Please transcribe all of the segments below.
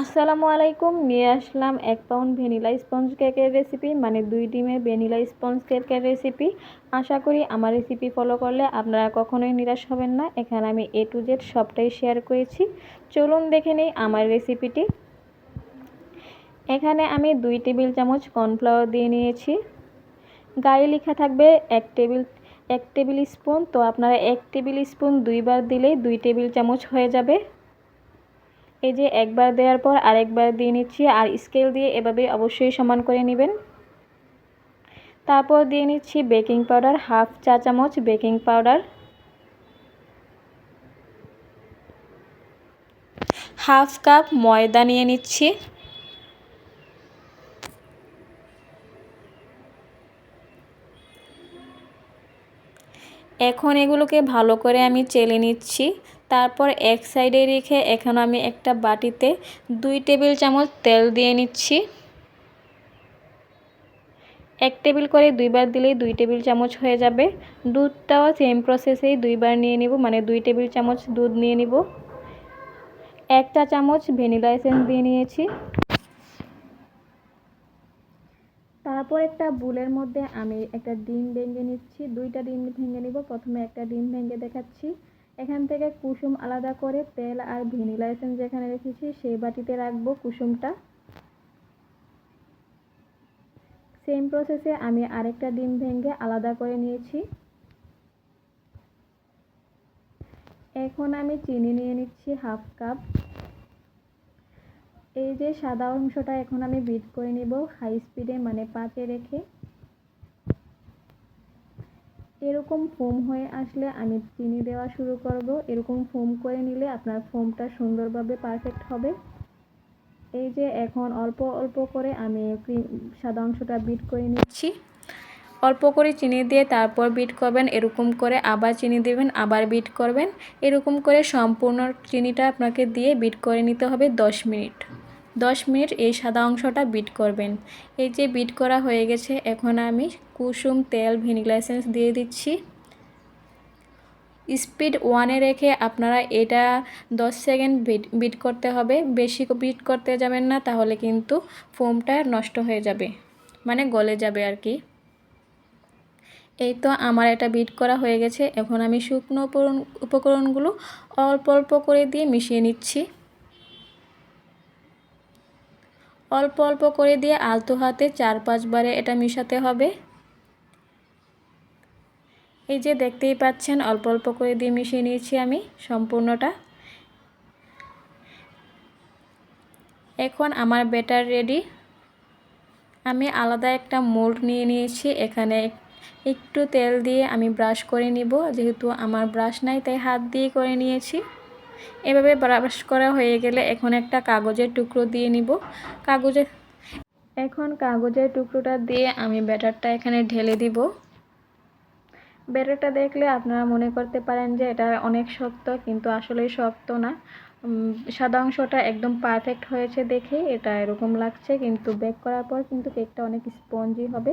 আসসালামু আলাইকুম, নিয়ে আসলাম এক পাউন্ড ভ্যানিলা স্পঞ্জ কেকের রেসিপি মানে দুই ডিমের ভ্যানিলা স্পঞ্জ কেকের রেসিপি আশা করি আমার রেসিপি ফলো করলে আপনারা কখনোই নিরাশ হবেন না। এখানে আমি এ টু জেড সবটাই শেয়ার করেছি। চলুন দেখে নেই আমার রেসিপিটি এখানে আমি দুই টেবিল চামচ কর্নফ্লাওয়ার দিয়ে নিয়েছি। গায়ে লেখা থাকবে এক টেবিল এক টেবিল স্পুন। তো আপনারা এক টেবিল স্পুন দুইবার দিলেই দুই টেবিল চামচ হয়ে যাবে। এই যে একবার দেওয়ার পর আরেকবার দিয়ে নিচ্ছি, আর স্কেল দিয়ে এভাবে অবশ্যই সমান করে নেবেন। তারপর দিয়ে নিচ্ছি বেকিং পাউডার হাফ চা চামচ বেকিং পাউডার হাফ কাপ ময়দা নিয়ে নিচ্ছি। এখন এগুলোকে ভালো করে আমি চেলে নিচ্ছি। তারপর এক সাইডে রেখে এখন আমি একটা বাটিতে দুই টেবিল চামচ তেল দিয়ে নিচ্ছি। এক টেবিল করে দুইবার দিলেই দুই টেবিল চামচ হয়ে যাবে। দুধটাও সেম প্রসেসেই দুইবার নিয়ে নিব মানে দুই টেবিল চামচ দুধ নিয়ে নিব। একটা চামচ ভ্যানিলা এসেন্স দিয়ে নিয়েছি। তারপর একটা বুলের মধ্যে আমি একটা ডিম ভেঙে নিচ্ছি। দুইটা ডিম ভেঙে নিব, প্রথমে একটা ডিম ভেঙে দেখাচ্ছি। এখান থেকে কুসুম আলাদা করে তেল আর ভ্যানিলা এসেন্স যেখানে রেখেছি, সেই বাটিতে রাখব কুসুমটা। সেম প্রসেসে আমি আরেকটা ডিম ভেঙে আলাদা করে নিয়েছি। এখন আমি চিনি নিয়ে নিচ্ছি হাফ কাপ। এই যে সাদা অংশটা এখন আমি বিট করে নিব হাই স্পিডে মানে পাতে রেখে। এরকম ফোম হয়ে আসলে আমি চিনি দেওয়া শুরু করব। এরকম ফোম করে নিলে আপনার ফোমটা সুন্দরভাবে পারফেক্ট হবে। এই যে এখন অল্প অল্প করে আমি সাদা অংশটা বিট করে নিচ্ছি। অল্প করে চিনি দিয়ে তারপর বিট করবেন, এরকম করে আবার চিনি দেবেন, আবার বিট করবেন। এরকম করে সম্পূর্ণ চিনিটা আপনাকে দিয়ে বিট করে নিতে হবে দশ মিনিট। দশ মিনিট এই সাদা অংশটা বিট করবেন। এই যে বিট করা হয়ে গেছে, এখন আমি কুসুম তেল ভ্যানিলা এসেন্স দিয়ে দিচ্ছি। স্পিড ওয়ানে রেখে আপনারা এটা দশ সেকেন্ড বিট বিট করতে হবে। বেশি বিট করতে যাবেন না, তাহলে কিন্তু ফোমটা নষ্ট হয়ে যাবে। মানে গলে যাবে আর কি। এই তো আমার এটা বিট করা হয়ে গেছে। এখন আমি শুকনো উপকরণগুলো অল্প অল্প করে দিয়ে মিশিয়ে নিচ্ছি। অল্প অল্প করে দিয়ে আলতো হাতে চার পাঁচবারে এটা মিশাতে হবে। এই যে দেখতেই পাচ্ছেন, অল্প অল্প করে দিয়ে মিশিয়ে নিয়েছি আমি সম্পূর্ণটা। এখন আমার বেটার রেডি। আমি আলাদা একটা মোল্ড নিয়ে নিয়েছি, এখানে একটু তেল দিয়ে আমি ব্রাশ করে নিব, যেহেতু আমার ব্রাশ নাই, তাই হাত দিয়ে করে নিয়েছি। এভাবে ব্রাশ করা হয়ে গেলে এখন একটা কাগজের টুকরো দিয়ে নিব। কাগজের এখন কাগজের টুকরোটা দিয়ে আমি ব্যাটারটা এখানে ঢেলে দিব। ব্যাটারটা দেখলে আপনারা মনে করতে পারেন যে এটা অনেক শক্ত, কিন্তু আসলে শক্ত না। সাদা অংশটা একদম পারফেক্ট হয়েছে দেখে এটা এরকম লাগছে, কিন্তু বেক করার পর কিন্তু কেকটা অনেক স্পঞ্জি হবে।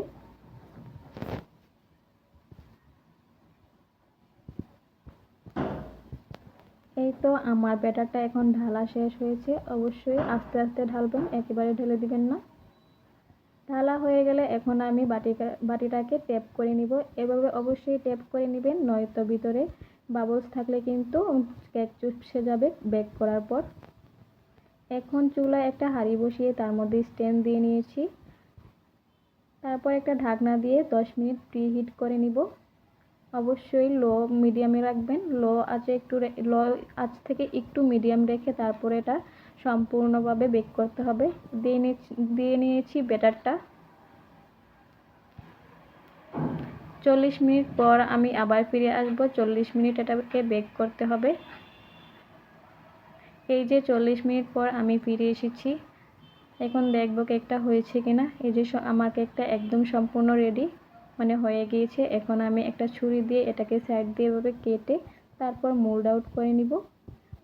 এই তো আমার ব্যাটারটা এখন ঢালা শেষ হয়েছে। অবশ্যই আস্তে আস্তে ঢালবেন, একেবারে ঢেলে দিবেন না। ঢালা হয়ে গেলে এখন আমি বাটিকা, বাটিটাকে ট্যাপ করে নিব। এভাবে অবশ্যই ট্যাপ করে নেবেন, নয়তো ভিতরে বাবলস থাকলে কিন্তু কেক চুপসে যাবে বেক করার পর। এখন চুলায় একটা হাঁড়ি বসিয়ে তার মধ্যে স্ট্যান্ড দিয়ে নিয়েছি। তারপর একটা ঢাকনা দিয়ে দশ মিনিট প্রি হিট করে নিব। অবশ্যই লো মিডিয়ামে রাখবেন। লো আঁচে একটু লো আঁচ থেকে একটু মিডিয়াম রেখে তারপরে এটা সম্পূর্ণভাবে বেক করতে হবে। দিয়ে দিয়ে নিয়েছি ব্যাটারটা চল্লিশ মিনিট পর আমি আবার ফিরে আসব। চল্লিশ মিনিট এটাকে বেক করতে হবে। এই যে চল্লিশ মিনিট পর আমি ফিরে এসেছি। এখন দেখব কেকটা হয়েছে কিনা। এই যে আমার কেকটা একদম সম্পূর্ণ রেডি মানে হয়ে গিয়েছে। এখন আমি একটা ছুরি দিয়ে এটাকে সাইড দিয়ে এভাবে কেটে তারপর মোল্ড আউট করে নিব।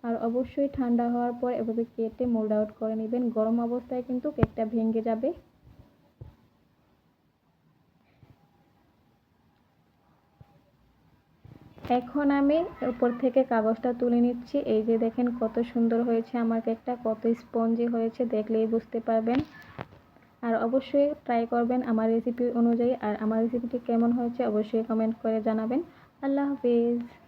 আর অবশ্যই ঠান্ডা হওয়ার পর এভাবে কেটে মোল্ড আউট করে নেবেন। গরম অবস্থায় কিন্তু কেকটা ভেঙে যাবে। এখন আমি উপর থেকে কাগজটা তুলে নিচ্ছি। এই যে দেখেন কত সুন্দর হয়েছে আমার কেকটা, কত স্পঞ্জি হয়েছে, দেখলেই বুঝতে পারবেন। আর অবশ্যই ট্রাই করবেন আমার রেসিপি অনুযায়ী। আর আমার রেসিপিটি কেমন হয়েছে অবশ্যই কমেন্ট করে জানাবেন। আল্লাহ হাফিজ।